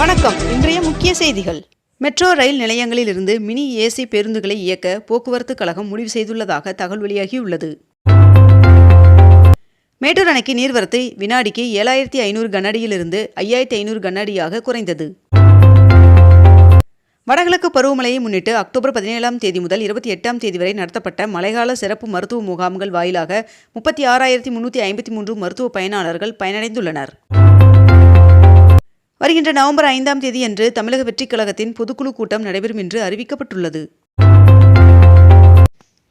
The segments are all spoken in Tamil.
வணக்கம். இன்றைய முக்கிய செய்திகள். மெட்ரோ ரயில் நிலையங்களில் இருந்து மினி ஏசி பேருந்துகளை இயக்க போக்குவரத்து கழகம் முடிவு செய்துள்ளதாக தகவல் வெளியாகியுள்ளது. மேட்டூர் அணைக்கு நீர்வரத்து வினாடிக்கு ஏழாயிரத்தி ஐநூறு கனஅடியிலிருந்து ஐயாயிரத்தி ஐநூறு கனஅடியாக குறைந்தது. வடகிழக்கு பருவமழையை முன்னிட்டு அக்டோபர் பதினேழாம் தேதி முதல் இருபத்தி எட்டாம் தேதி வரை நடத்தப்பட்ட மழைக்கால சிறப்பு மருத்துவ முகாம்கள் வாயிலாக முப்பத்தி ஆறாயிரத்தி முன்னூற்றி ஐம்பத்தி மூன்று மருத்துவ பயனாளர்கள் பயனடைந்துள்ளனர். வருகின்ற நவம்பர் ஐந்தாம் தேதியன்று தமிழக வெற்றிக் கழகத்தின் பொதுக்குழு கூட்டம் நடைபெறும் என்று அறிவிக்கப்பட்டுள்ளது.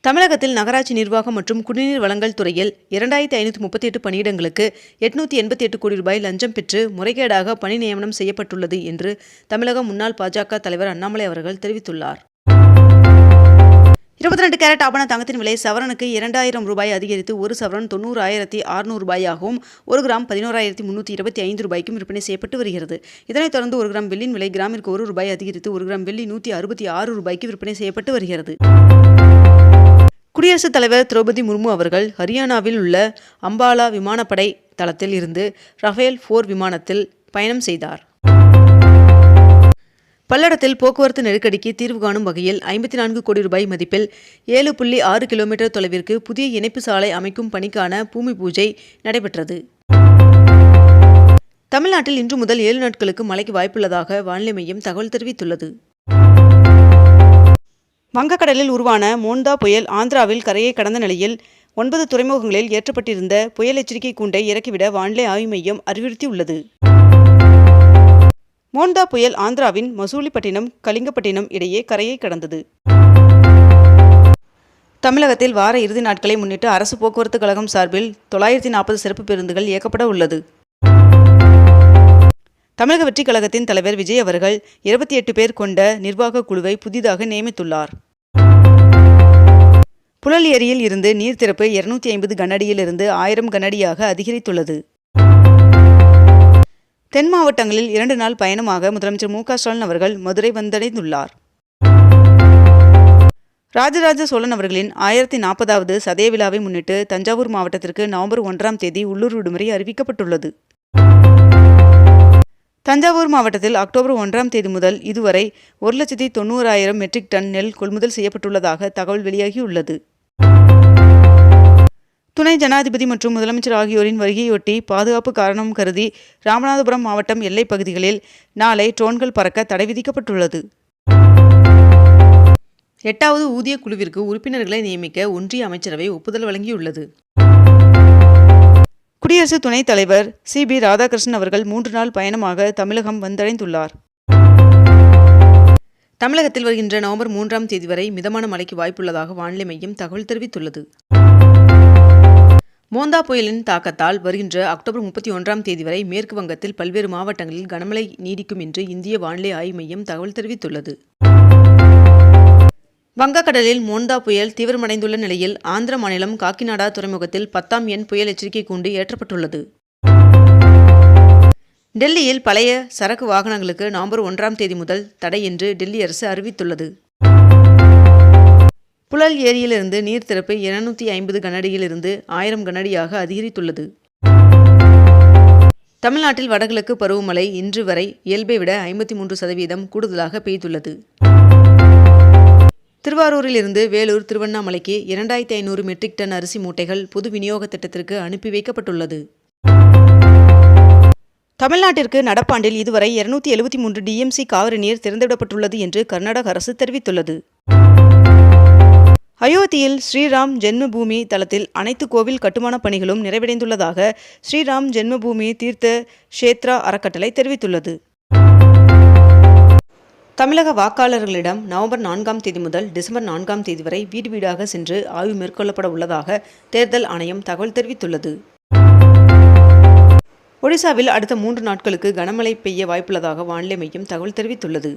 தமிழகத்தில் நகராட்சி நிர்வாகம் மற்றும் குடிநீர் வழங்கல் துறையில் இரண்டாயிரத்தி ஐநூற்றி முப்பத்தி எட்டு பணியிடங்களுக்கு எட்நூற்றி எண்பத்தி எட்டு கோடி ரூபாய் லஞ்சம் பெற்று முறைகேடாக பணி நியமனம் செய்யப்பட்டுள்ளது என்று தமிழக முன்னாள் பாஜக தலைவர் அண்ணாமலை அவர்கள் தெரிவித்துள்ளார். இருபத்தி ரெண்டு கேரட் ஆபண தங்கத்தின் விலை சவரனுக்கு இரண்டாயிரம் ரூபாய் அதிகரித்து ஒரு சவரன் தொண்ணூறு ஆயிரத்தி அறுநூறு ரூபாயாகவும் ஒரு கிராம் பதினோராயிரத்தி முன்னூற்றி இருபத்தி ஐந்து ரூபாய்க்கும் விற்பனை செய்யப்பட்டு வருகிறது. இதனைத் தொடர்ந்து ஒரு கிராம் வெள்ளியின் விலை கிராமிற்கு ஒரு ரூபாய் அதிகரித்து ஒரு கிராம் வெள்ளி நூற்றி அறுபத்தி ஆறு ரூபாய்க்கு விற்பனை செய்யப்பட்டு வருகிறது. குடியரசுத் தலைவர் திரௌபதி முர்மு அவர்கள் ஹரியானாவில் உள்ள அம்பாலா விமானப்படை தளத்தில் இருந்து ரஃபேல் போர் விமானத்தில் பயணம் செய்தார். பல்லடத்தில் போக்குவரத்து நெருக்கடிக்கு தீர்வு காணும் வகையில் ஐம்பத்தி நான்கு கோடி ரூபாய் மதிப்பில் ஏழு புள்ளி ஆறு கிலோமீட்டர் தொலைவிற்கு புதிய இணைப்பு சாலை அமைக்கும் பணிக்கான பூமி பூஜை நடைபெற்றது. தமிழ்நாட்டில் இன்று முதல் ஏழு நாட்களுக்கு மழைக்கு வாய்ப்புள்ளதாக வானிலை மையம் தகவல் தெரிவித்துள்ளது. வங்கக்கடலில் உருவான மோண்டா புயல் ஆந்திராவில் கரையை கடந்த நிலையில் ஒன்பது துறைமுகங்களில் ஏற்றப்பட்டிருந்த புயல் எச்சரிக்கை கூண்டை இறக்கிவிட வானிலை ஆய்வு மையம் அறிவுறுத்தியுள்ளது. மோண்டா புயல் ஆந்திராவின் மசூலிப்பட்டினம் கலிங்கப்பட்டினம் இடையே கரையை கடந்தது. தமிழகத்தில் வார இறுதி நாட்களை முன்னிட்டு அரசு போக்குவரத்து கழகம் சார்பில் தொள்ளாயிரத்தி நாற்பது சிறப்பு பேருந்துகள் இயக்கப்பட உள்ளது. தமிழக வெற்றிக் கழகத்தின் தலைவர் விஜய் அவர்கள் இருபத்தி எட்டு பேர் கொண்ட நிர்வாக குழுவை புதிதாக நியமித்துள்ளார். புழல் ஏரியில் இருந்து நீர் திறப்பு இருநூத்தி ஐம்பது கனஅடியிலிருந்து ஆயிரம் கனஅடியாக அதிகரித்துள்ளது. தென் மாவட்டங்களில் இரண்டு நாள் பயணமாக முதலமைச்சர் மு க ஸ்டாலின் அவர்கள் மதுரை வந்தடைந்துள்ளார். ராஜராஜ சோழன் அவர்களின் ஆயிரத்தி நாற்பதாவது சதய விழாவை முன்னிட்டு தஞ்சாவூர் மாவட்டத்திற்கு நவம்பர் ஒன்றாம் தேதி உள்ளூர் விடுமுறை அறிவிக்கப்பட்டுள்ளது. தஞ்சாவூர் மாவட்டத்தில் அக்டோபர் ஒன்றாம் தேதி முதல் இதுவரை ஒரு லட்சத்தி தொண்ணூறாயிரம் மெட்ரிக் டன் நெல் கொள்முதல் செய்யப்பட்டுள்ளதாக தகவல் வெளியாகியுள்ளது. துணை ஜனாதிபதி மற்றும் முதலமைச்சர் ஆகியோரின் வருகையொட்டி பாதுகாப்பு காரணம் கருதி ராமநாதபுரம் மாவட்டம் எல்லைப் பகுதிகளில் நாளை ட்ரோன்கள் பறக்க தடை விதிக்கப்பட்டுள்ளது. எட்டாவது ஊதிய குழுவிற்கு உறுப்பினர்களை நியமிக்க ஒன்றிய அமைச்சரவை ஒப்புதல் வழங்கியுள்ளது. குடியரசு துணைத் தலைவர் சி. பி. ராதாகிருஷ்ணன் அவர்கள் மூன்று நாள் பயணமாக தமிழகம் வந்தடைந்துள்ளார். தமிழகத்தில் வருகின்ற நவம்பர் மூன்றாம் தேதி வரை மிதமான மழைக்கு வாய்ப்புள்ளதாக வானிலை மையம் தகவல் தெரிவித்துள்ளது. மோந்தா புயலின் தாக்கத்தால் வருகின்ற அக்டோபர் முப்பத்தி ஒன்றாம் தேதி வரை மேற்கு வங்கத்தில் பல்வேறு மாவட்டங்களில் கனமழை நீடிக்கும் என்று இந்திய வானிலை ஆய்வு மையம் தகவல் தெரிவித்துள்ளது. வங்கக்கடலில் மோந்தா புயல் தீவிரமடைந்துள்ள நிலையில் ஆந்திர மாநிலம் காக்கிநாடா துறைமுகத்தில் பத்தாம் எண் புயல் எச்சரிக்கை கூண்டு ஏற்றப்பட்டுள்ளது. டெல்லியில் பழைய சரக்கு வாகனங்களுக்கு நவம்பர் ஒன்றாம் தேதி முதல் தடை என்று டெல்லி அரசு அறிவித்துள்ளது. புழல் ஏரியிலிருந்து நீர் திறப்பு இருநூத்தி ஐம்பது கனடியிலிருந்து ஆயிரம் கனடியாக அதிகரித்துள்ளது. தமிழ்நாட்டில் வடகிழக்கு பருவமழை இன்று வரை இயல்பை விட ஐம்பத்தி மூன்று சதவீதம் கூடுதலாக பெய்துள்ளது. திருவாரூரில் இருந்து வேலூர் திருவண்ணாமலைக்கு இரண்டாயிரத்தி ஐநூறு மெட்ரிக் டன் அரிசி மூட்டைகள் பொது விநியோக திட்டத்திற்கு அனுப்பி வைக்கப்பட்டுள்ளது. தமிழ்நாட்டிற்கு நடப்பாண்டில் இதுவரை இருநூத்தி எழுபத்தி மூன்று டிஎம்சி காவிரி நீர் திறந்துவிடப்பட்டுள்ளது என்று கர்நாடக அரசு தெரிவித்துள்ளது. அயோத்தியில் ஸ்ரீராம் ஜென்மபூமி தளத்தில் அனைத்து கோவில் கட்டுமானப் பணிகளும் நிறைவடைந்துள்ளதாக ஸ்ரீராம் ஜென்மபூமி தீர்த்த ஷேத்ரா அறக்கட்டளை தெரிவித்துள்ளது. தமிழக வாக்காளர்களிடம் நவம்பர் நான்காம் தேதி முதல் டிசம்பர் நான்காம் தேதி வரை வீடு வீடாக சென்று ஆய்வு மேற்கொள்ளப்பட உள்ளதாக தேர்தல் ஆணையம் தகவல் தெரிவித்துள்ளது. ஒடிசாவில் அடுத்த மூன்று நாட்களுக்கு கனமழை பெய்ய வாய்ப்புள்ளதாக வானிலை மையம் தகவல் தெரிவித்துள்ளது.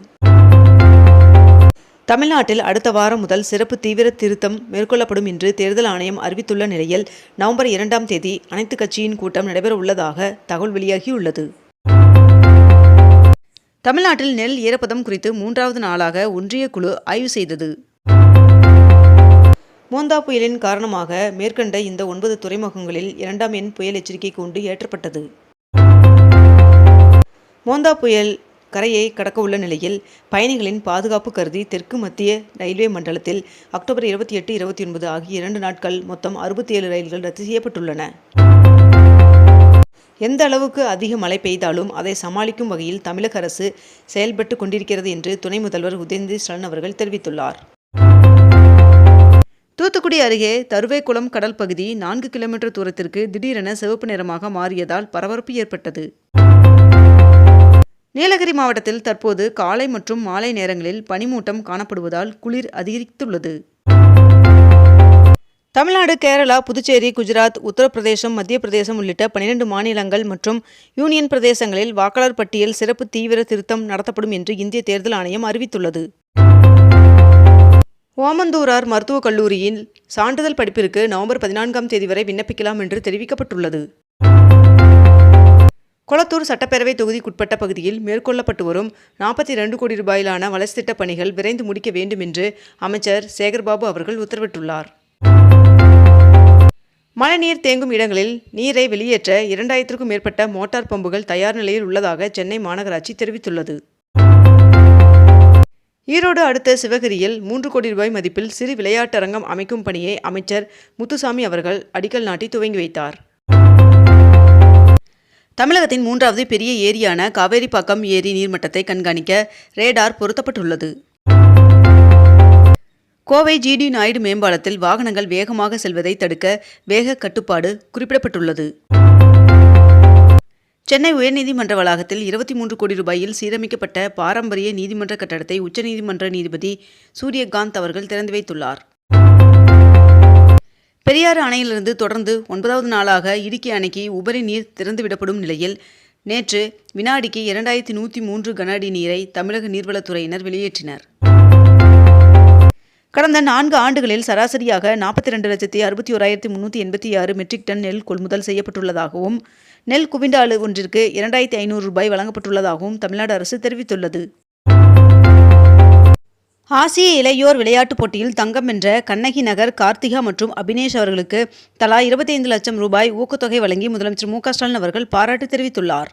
தமிழ்நாட்டில் அடுத்த வாரம் முதல் சிறப்பு தீவிர திருத்தம் மேற்கொள்ளப்படும் என்று தேர்தல் ஆணையம் அறிவித்துள்ள நிலையில் நவம்பர் இரண்டாம் தேதி அனைத்து கட்சியின் கூட்டம் நடைபெற உள்ளதாக தகவல் வெளியாகியுள்ளது. தமிழ்நாட்டில் நெல் ஈரப்பதம் குறித்து மூன்றாவது நாளாக ஒன்றிய குழு ஆய்வு செய்தது. மோந்தா புயலின் காரணமாக மேற்கண்ட இந்த ஒன்பது துறைமுகங்களில் இரண்டாம் எண் புயல் எச்சரிக்கை கூண்டு ஏற்றப்பட்டது. மோந்தா புயல் கரையை கடக்க உள்ள நிலையில் பயணிகளின் பாதுகாப்பு கருதி தெற்கு மத்திய ரயில்வே மண்டலத்தில் அக்டோபர் இருபத்தி எட்டு இருபத்தி ஒன்பது ஆகிய இரண்டு நாட்கள் மொத்தம் அறுபத்தி ஏழு ரயில்கள் ரத்து செய்யப்பட்டுள்ளன. எந்த அளவுக்கு அதிக மழை பெய்தாலும் அதை சமாளிக்கும் வகையில் தமிழக அரசு செயல்பட்டு கொண்டிருக்கிறது என்று துணை முதல்வர் உதயநிதி ஸ்டாலின் அவர்கள் தெரிவித்துள்ளார். தூத்துக்குடி அருகே தருவைக்குளம் கடல் பகுதி நான்கு கிலோமீட்டர் தூரத்திற்கு திடீரென சிவப்பு நிறமாக மாறியதால் பரபரப்பு ஏற்பட்டது. நீலகிரி மாவட்டத்தில் தற்போது காலை மற்றும் மாலை நேரங்களில் பனிமூட்டம் காணப்படுவதால் குளிர் அதிகரித்துள்ளது. தமிழ்நாடு கேரளா புதுச்சேரி குஜராத் உத்தரப்பிரதேசம் மத்திய பிரதேசம் உள்ளிட்ட பனிரெண்டு மாநிலங்கள் மற்றும் யூனியன் பிரதேசங்களில் வாக்காளர் பட்டியல் சிறப்பு தீவிர திருத்தம் நடத்தப்படும் என்று இந்திய தேர்தல் ஆணையம் அறிவித்துள்ளது. ஓமந்தூரார் மருத்துவக் கல்லூரியில் சான்றிதழ் படிப்பிற்கு நவம்பர் பதினான்காம் தேதி வரை விண்ணப்பிக்கலாம் என்று தெரிவிக்கப்பட்டுள்ளது. கொளத்தூர் சட்டப்பேரவை தொகுதிக்குட்பட்ட பகுதியில் மேற்கொள்ளப்பட்டு வரும் நாற்பத்தி ரெண்டு கோடி ரூபாயிலான வளர்ச்சி திட்டப் பணிகள் விரைந்து முடிக்க வேண்டும் என்று அமைச்சர் சேகர்பாபு அவர்கள் உத்தரவிட்டுள்ளார். மழைநீர் தேங்கும் இடங்களில் நீரை வெளியேற்ற இரண்டாயிரத்திற்கும் மேற்பட்ட மோட்டார் பம்புகள் தயார் நிலையில் உள்ளதாக சென்னை மாநகராட்சி தெரிவித்துள்ளது. ஈரோடு அடுத்த சிவகிரியில் மூன்று கோடி ரூபாய் மதிப்பில் சிறு விளையாட்டரங்கம் அமைக்கும் பணியை அமைச்சர் முத்துசாமி அவர்கள் அடிக்கல் நாட்டி துவங்கி வைத்தார். தமிழகத்தின் மூன்றாவது பெரிய ஏரியான காவேரிப்பாக்கம் ஏரி நீர்மட்டத்தை கண்காணிக்க ரேடார் பொருத்தப்பட்டுள்ளது. கோவை ஜிடி நாயுடு மேம்பாலத்தில் வாகனங்கள் வேகமாக செல்வதை தடுக்க வேக கட்டுப்பாடு குறிப்பிடப்பட்டுள்ளது. சென்னை உயர்நீதிமன்ற வளாகத்தில் இருபத்தி மூன்று கோடி ரூபாயில் சீரமைக்கப்பட்ட பாரம்பரிய நீதிமன்ற கட்டடத்தை உச்சநீதிமன்ற நீதிபதி சூரியகாந்த் அவர்கள் திறந்து வைத்துள்ளார். பெரியாறு அணையிலிருந்து தொடர்ந்து ஒன்பதாவது நாளாக இடுக்கி அணைக்கு உபரி நீர் திறந்துவிடப்படும் நிலையில் நேற்று வினாடிக்கு இரண்டாயிரத்தி நூற்றி மூன்று கன அடி நீரை தமிழக நீர்வளத்துறையினர் வெளியேற்றினர். கடந்த நான்கு ஆண்டுகளில் சராசரியாக நாற்பத்தி ரெண்டு லட்சத்தி அறுபத்தி ஓராயிரத்தி முன்னூற்றி எண்பத்தி ஆறு மெட்ரிக் டன் நெல் கொள்முதல் செய்யப்பட்டுள்ளதாகவும் நெல் குவிண்டாலு ஒன்றிற்கு இரண்டாயிரத்தி ஐநூறு ரூபாய் வழங்கப்பட்டுள்ளதாகவும் தமிழ்நாடு அரசு தெரிவித்துள்ளது. ஆசிய இளையோர் விளையாட்டுப் போட்டியில் தங்கம் வென்ற கண்ணகி நகர் கார்த்திகா மற்றும் அபினேஷ் அவர்களுக்கு தலா இருபத்தைந்து லட்சம் ரூபாய் ஊக்கத்தொகை வழங்கி முதலமைச்சர் மு ஸ்டாலின் அவர்கள் பாராட்டு தெரிவித்துள்ளார்.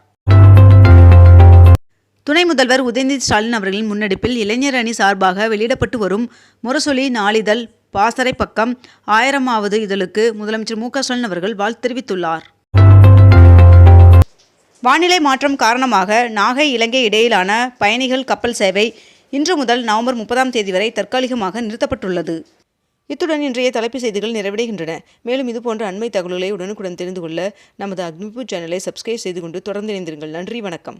துணை முதல்வர் உதயநிதி ஸ்டாலின் அவர்களின் முன்னெடுப்பில் இளைஞர் அணி சார்பாக வெளியிடப்பட்டு வரும் முரசொலி நாளிதழ் பாசறை பக்கம் ஆயிரமாவது இதழுக்கு முதலமைச்சர் மு ஸ்டாலின் அவர்கள் வாழ்த்து தெரிவித்துள்ளார். வானிலை மாற்றம் காரணமாக நாகை இலங்கை இடையிலான பயணிகள் கப்பல் சேவை இன்று முதல் நவம்பர் முப்பதாம் தேதி வரை தற்காலிகமாக நிறுத்தப்பட்டுள்ளது. இத்துடன் இன்றைய தலைப்புச் செய்திகள் நிறைவடைகின்றன. மேலும் இதுபோன்ற அண்மை தகவல்களை உடனுக்குடன் தெரிந்து கொள்ள நமது அக்னிபூ சேனலை சப்ஸ்கிரைப் செய்து கொண்டு தொடர்ந்து இணைந்திருங்கள். நன்றி வணக்கம்.